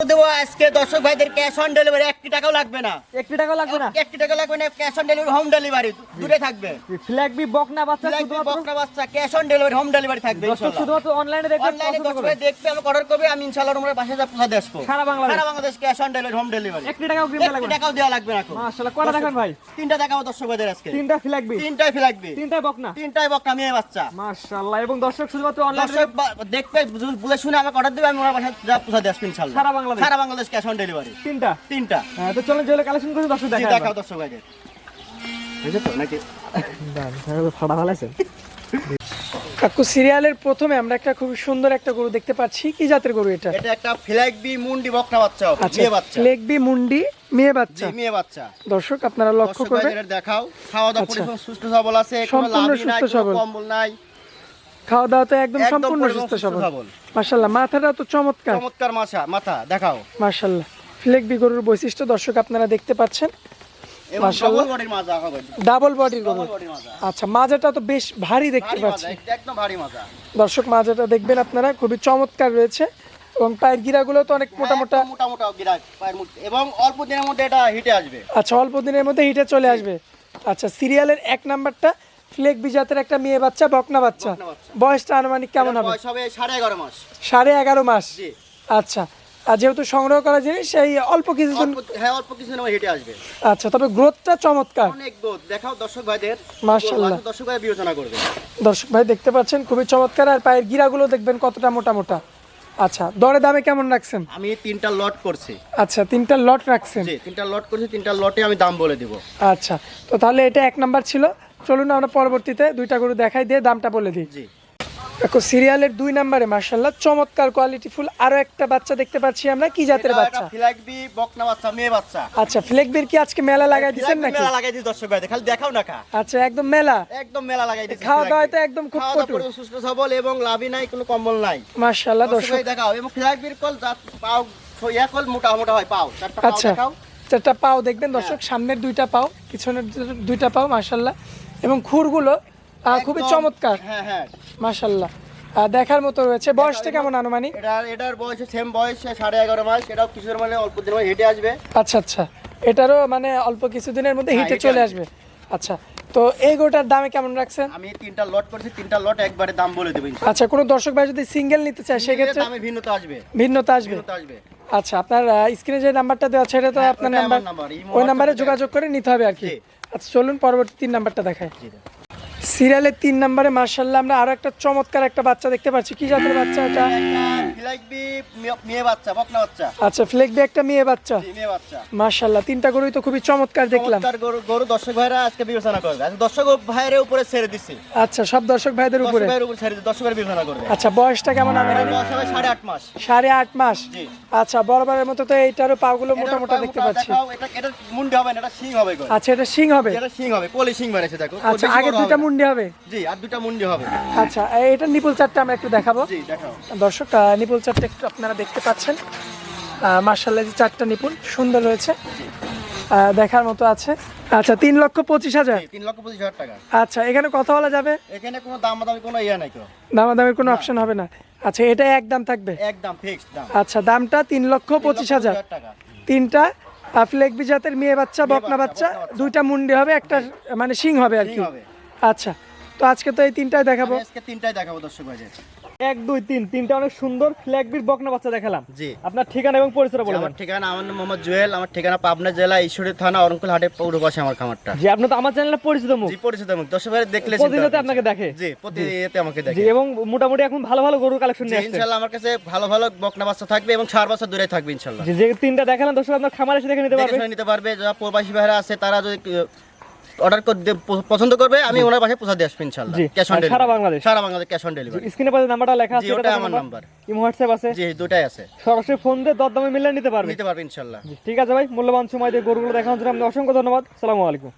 দেবো আজকে দর্শক ভাইদের ক্যাশ অন ডেলিভারি একটি টাকাও লাগবে না। একটি টাকা লাগবে না? একটি টাকা লাগবে না cash on delivery home delivery দূরে থাকবে। ফ্ল্যাগ বি বকনা বাচ্চা শুধুমাত্র? বকরা বাচ্চা cash on delivery home delivery থাকবে দর্শক শুধুমাত্র অনলাইনে দেখবে অনলাইনে দর্শক ভাই দেখবে আমাকে অর্ডার করবে আমি ইনশাআল্লাহ যা পৌঁছা দিয়ে সারা বাংলাদেশ। সারা Bangladesh cash on delivery home delivery একটি টাকাও কিনতে লাগবে না। টাকাও দেওয়া লাগবে না মাশাআল্লাহ দেখান ভাই? তিনটা দেখাবো দর্শক ভাইদের আজকে। তিনটা ফ্ল্যাগ বি তিনটাই ফি লাগবে তিনটাই বকনা তিনটাই বকরা মেয়ে বাচ্চা। মাশাআল্লাহ এবং দর্শক শুধুমাত্র অনলাইনে দেখবে বুঝ- বুঝে শুনে আমাকে অর্ডার দেবে আমি ওনার বাসায় যা পৌঁছা দিয়ে ইনশাআল্লাহ। সারা বাংলাদেশ? সারা বাংলাদেশ ক্যাশ অন ডেলিভারি তিনটা? তিনটা। হ্যাঁ তো চলেন যেগুলো কালেকশন করে দর্শক দেখাও দর্শক কাকু সিরিয়ালের প্রথমে আমরা একটা খুব সুন্দর একটা গরু দেখতে পাচ্ছি। কি জাতের গরু এটা? এটা একটা ফ্ল্যাগ বি মুন্ডি বকনা বাচ্চা আচ্ছা মেয়ে বাচ্চা। লেগবি মুন্ডি মেয়ে বাচ্চা। মেয়ে বাচ্চা। দর্শক আপনারা লক্ষ্য করবেন। দেখাও। খাওয়া দাওয়া আচ্ছা। পরিপূর্ণ সুস্থ সবল আছে কোনো লাভই নাই সুস্থ কোনো সবল। কম্বল নাই। খাওয়া দাওয়া তো একদম সম্পূর্ণ সুস্থ সবল। মাশাল্লাহ মাথাটা তো চমৎকার। চমৎকার মাছা মাথা দেখাও। মাশাল্লাহ ফ্লেগবি গরুর বৈশিষ্ট্য দর্শক আপনারা দেখতে পাচ্ছেন। ডবল বডির গরু। আচ্ছা মাজাটা তো বেশ ভারী দেখতে পাচ্ছি। একদম ভারী মাজা। দর্শক মাজাটা দেখবেন আপনারা খুবই চমৎকার রয়েছে। এবং পায়ের গিরাগুলো তো অনেক মোটা মোটা। মোটা মোটা পায়ের এবং অল্প দিনের মধ্যে এটা হিটে আসবে। আচ্ছা অল্প দিনের মধ্যে হিটে চলে আসবে। আচ্ছা সিরিয়ালের এক নাম্বারটা ফ্লেক বিজাতের একটা মেয়ে বাচ্চা বকনা বাচ্চা। বয়সটা আনুমানিক কেমন হবে? বয়স হবে সাড়ে এগারো মাস। সাড়ে এগারো মাস? আচ্ছা। আর যেহেতু সংগ্রহ করা জিনিস সেই অল্প কিছুদিন হ্যাঁ অল্প হিটে আসবে। আচ্ছা তবে গ্রোথটা চমৎকার। অনেক দুধ দেখাও দর্শক ভাইদের। মাশাআল্লাহ। দর্শক ভাই বিবেচনা করবে। দর্শক ভাই দেখতে পাচ্ছেন খুবই চমৎকার। আর পায়ের গিরাগুলো দেখবেন কতটা মোটা মোটা আচ্ছা দরে দামে কেমন রাখছেন? আমি তিনটা লট করছি। আচ্ছা তিনটা লট রাখছেন। তিনটা লট করছি তিনটা লটে আমি দাম বলে দিব। আচ্ছা তো তাহলে এটা এক নাম্বার ছিল। চলুন আমরা পরবর্তীতে দুইটা গরু দেখাই দিয়ে দামটা বলে দিই। দেখো সিরিয়ালের দুই নম্বরে মার্শাল্লাহ চমৎকার কোয়ালিটি ফুল। আরও একটা বাচ্চা দেখতে পাচ্ছি আমরা কি জাতের বাচ্চা? ফিলাকবি বকনা বাচ্চা মেয়ে বাচ্চা। আচ্ছা ফ্লেকবির কি আজকে মেলা লাগাই দিচ্ছেন নাকি? মেলা লাগাই দিই দর্শক ভাইদের খালি দেখাও না খা। আচ্ছা একদম মেলা? একদম মেলা লাগাই দিচ্ছি খাওয়া দাওয়া তো একদম খুব কটু। সুস্থ সবল এবং লাভই নাই কোনো কম্বল নাই। মার্শাল্লাহ দর্শক ভাই দেখাও এবং ফিলাকবির কল জাত পাও ইয়া কল মোটা মোটা হয় পাও। চারটা পাও আচ্ছা দেখাও। চারটা পাও দেখবেন দর্শক সামনের দুইটা পাও পিছনের দুইটা পাও মার্শাল্লাহ এবং খুরগুলো খুবই চমৎকার। হ্যাঁ হ্যাঁ। মার্শাল্লাহ দেখার মতো রয়েছে। বয়সটা কেমন আনুমানিক? এটার এটার বয়স সেম বয়স সাড়ে এগারো মাস। এটাও কিছুর মানে অল্প দিন হেঁটে আসবে। আচ্ছা আচ্ছা। এটারও মানে অল্প কিছুদিনের মধ্যে হ্যাঁ, হিটে চলে আসবে। আচ্ছা তো এই গোটার দামে কেমন রাখছেন? আমি তিনটা লট করছি তিনটা লট একবারে দাম বলে দেবো আচ্ছা কোনো দর্শক ভাই যদি সিঙ্গেল নিতে চায় সেক্ষেত্রে দামে ভিন্নতা আসবে। ভিন্নতা আসবে? আসবে। আচ্ছা আপনার স্ক্রিনে যে নাম্বারটা দেওয়া আছে এটা তো আপনার নাম্বার ওই নাম্বারে যোগাযোগ করে নিতে হবে আর কি। আচ্ছা চলুন পরবর্তী তিন নাম্বারটা দেখায় সিরিয়ালের তিন নাম্বারে মার্শাল্লাহ আমরা আরও একটা চমৎকার একটা বাচ্চা দেখতে পাচ্ছি। কি জাতের বাচ্চা এটা? ফিলাকবি মেয়ে বাচ্চা বকনা বাচ্চা। আচ্ছা ফ্লেকবি একটা মেয়ে বাচ্চা? মেয়ে বাচ্চা। মার্শাল্লাহ তিনটা গরুই তো খুবই চমৎকার দেখলাম। চমৎকার গরু গরু দর্শক ভাইরা আজকে বিবেচনা করবে। আজকে দর্শক ভাইয়ের উপরে ছেড়ে দিচ্ছি আচ্ছা সব দর্শক ভাইদের দর্শক ভাইয়ের উপরে ছেড়ে দিচ্ছি দর্শক ভাইয়ের বিবেচনা করবে। আচ্ছা বয়সটা কেমন এটার বয়স হবে সাড়ে আট মাস। সাড়ে আট মাস? জি। আচ্ছা বরাবরের মতো তো এইটারও পাগুলো মোটা মোটা দেখতে পাচ্ছি। এটা এটা মুন্ডি হবে না এটা শিং হবে গো আচ্ছা এটা সিং হবে? এটা শিং হবে কোলি শিং মেরেছে দেখো। আচ্ছা আগে বড় দুইটা হবে না। মুন্ডি হবে? জি আর দুটা মুন্ডি হবে। আচ্ছা এই- এটা নিপুল চারটা আমরা একটু দেখাবো। জি দেখাও। দর্শক আহ, নিপুল চারটা একটু আপনারা দেখতে পাচ্ছেন। মার্শাল্লাহ যে চারটা নিপুল সুন্দর রয়েছে দেখার মতো আছে। আচ্ছা তিন লক্ষ পঁচিশ হাজার। তিন লক্ষ পঁচিশ হাজার টাকা। আচ্ছা এখানে কথা বলা যাবে? এখানে কোনো দাম দামি কোনো ইয়ে নাই কেউ দামাদামের কোনো অপশন হবে না। আচ্ছা এটা একদম থাকবে? একদম ফিক্সড দাম। আচ্ছা দামটা তিন লক্ষ পঁচিশ হাজার। টাকা। তিনটা ফ্লেকবি জাতের মেয়ে বাচ্চা বকনা বাচ্চা। দুইটা মুন্ডি হবে একটা মানে সিং হবে আর কি। আচ্ছা তো আজকে তো এই তিনটাই দেখাবো। আজকে তিনটাই দেখাবো দর্শক ভাইদের। এক দুই তিন তিনটা অনেক সুন্দর ফ্ল্যাগ বির বকনা বাচ্চা দেখালাম। জি। আপনার ঠিকানা এবং পরিচয় বলবেন আমার ঠিকানা আমার নাম মোহাম্মদ জুয়েল আমার ঠিকানা পাবনা জেলা ঈশ্বরী থানা অরঙ্কুল হাটে পৌর পাশে আমার খামারটা। জি আপনি তো আমার চ্যানেলে পরিচিত মুখ। জি পরিচিত মুখ। দর্শক ভাই দেখলে প্রতিনিয়ত আপনাকে দেখে। জি প্রতিনিয়ত আমাকে জি দেখে। এবং মোটামুটি এখন ভালো ভালো গরুর কালেকশন নিয়ে আসছে। ইনশাআল্লাহ আমার কাছে ভালো ভালো বকনা বাচ্চা থাকবে এবং ছাড় বছর দূরে থাকবে ইনশাআল্লাহ জি যে তিনটা দেখালাম দর্শক আপনার খামার এসে দেখে নিতে পারবে। নিতে পারবে। যারা প্রবাসী ভাইরা আছে তারা যদি অর্ডার করে পছন্দ করবে আমি ওনার বাসায় পৌঁছে দিয়ে আসব ইনশাআল্লাহ ক্যাশ অন সারা বাংলাদেশ? সারা বাংলাদেশ ক্যাশ অন ডেলিভারি স্ক্রিনে পাশে নাম্বারটা লেখা আছে ওটা আমার নাম্বার ইমো হোয়াটসঅ্যাপ আছে। জি দুটাই আছে। সরাসরি ফোন দিয়ে দরদামে মিলিয়ে নিতে পারবে। নিতে পারবে ইনশাআল্লাহ ঠিক আছে ভাই মূল্যবান সময় দিয়ে গরুগুলো দেখানোর জন্য আপনাকে অসংখ্য ধন্যবাদ। সালামু আলাইকুম।